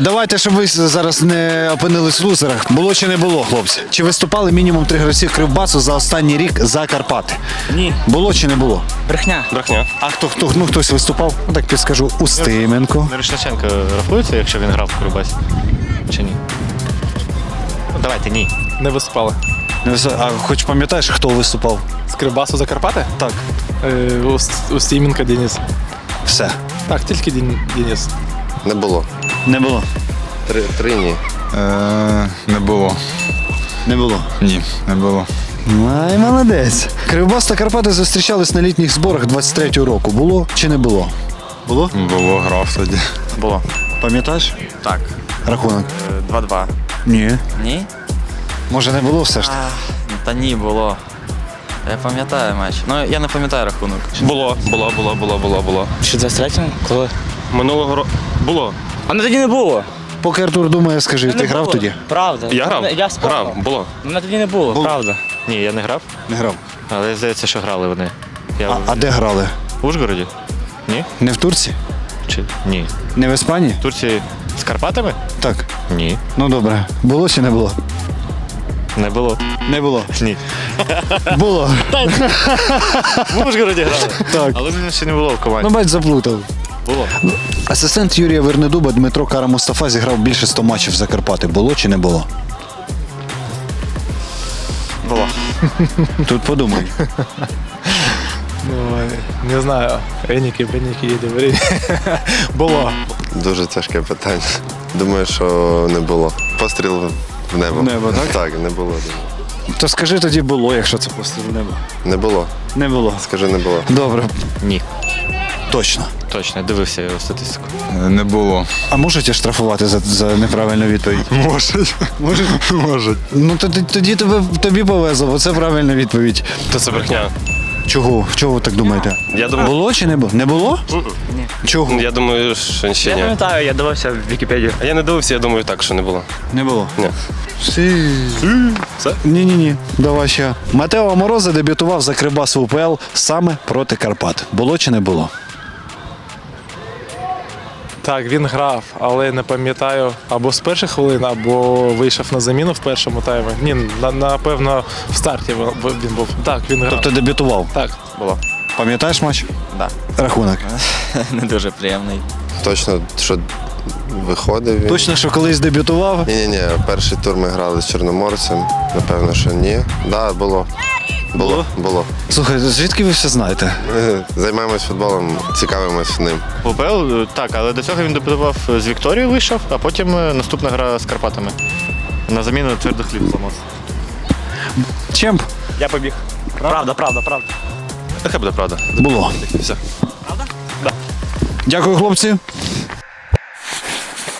Давайте, щоб ви зараз не опинились в лузерах. Було чи не було, хлопці? Чи виступали мінімум три гравці Кривбасу за останній рік за Карпати? Ні. Було чи не було? Брехня. Брехня. А хто хто ну хтось виступав? Ну так підскажу, Устименко. Мирошниченко рахується, якщо він грав в Кривбасі? Чи ні? Ну, давайте ні. Не виступали. Не вис- А хоч пам'ятаєш, хто виступав? З Кривбасу Закарпати? Так. Е, Ус- Устіменко Деніс. Все. Так, тільки Деніс. Не було. Не було. Три, три ні. Е, не було. Не було. Ні, не було. Ай, молодець. Кривбас та Карпати зустрічались на літніх зборах 23-го року. Було чи не було? Було? Було, грав тоді. Було. Пам'ятаєш? Так. Рахунок. Е, 2-2. Ні. Ні? Може не було все ж таки? Та ні, було. Я пам'ятаю матч. Ну, я не пам'ятаю рахунок. Було, було, було, було, було, було. Що 23-му? Коли? Минулого року. Було. А не тоді не було. Поки Артур думає, скажи, ти грав тоді? Правда. Я грав? Я спав. Грав, було. Мене тоді не було, правда. Ні, я не грав, Не грав. але здається, що грали вони. Я А, а де грали? в Ужгороді? Ні? Не в Турції? Чи ні? Не в Іспанії? В Турції з Карпатами? Так. Ні. Ну добре. Було чи не було? Не було. Не було. Ні. Було. В Ужгороді грали. Так. Але мене ще не було в команді. Ну, бач, заплутав. Було. Асистент Юрія Вернедуба Дмитро Кара Мустафа зіграв більше 100 матчів за Карпати. Було чи не було? Було. Тут подумай. Ну, не знаю. Еніки, беніки, їде Було. Дуже тяжке питання. Думаю, що не було. Постріл в небо. В небо, так? Так, не було. думаю. То скажи тоді було, якщо це постріл в небо. Не було. Не було. Скажи, не було. Добре, Ні. точно. Точно, я дивився його статистику. Не було. А можете штрафувати за, за неправильну відповідь? Можуть. Можуть? Можуть. Ну тоді, тоді тобі, тобі повезло, бо це правильна відповідь. То це брехня. Чого? Чого ви так думаєте? Я думаю, Було чи не було? Не було? Ні. Чого? я думаю, що ще Я пам'ятаю, я дивився в Вікіпедію. А я не дивився, я думаю, так, що не було. Не було. Ні. Сі. Все? Ні, ні, ні. Давай ще. Матео Мороза дебютував за Кривбас в УПЛ саме проти Карпат. Було чи не було? Так, він грав, але не пам'ятаю або з перших хвилин, або вийшов на заміну в першому таймі. Ні, на, напевно, в старті він- він був. Так, він грав. Тобто дебютував. Так. Було. Пам'ятаєш матч? Да. Рахунок. Не дуже приємний. Точно, що виходив він. Точно, що колись дебютував. Ні, ні, ні. Перший тур ми грали з Чорноморцем. Напевно, що ні. Так, да, було. Було? Було. Слухай, звідки ви все знаєте? Ми займаємось футболом, цікавимось ним. УПЛ, е, так, але до цього він дебютував з Вікторією вийшов, а потім е, наступна гра з Карпатами. На заміну твердохліб зламався. Чемп Я побіг. Правда, правда, правда. Нехай буде правда. було. Все. Дякую, хлопці.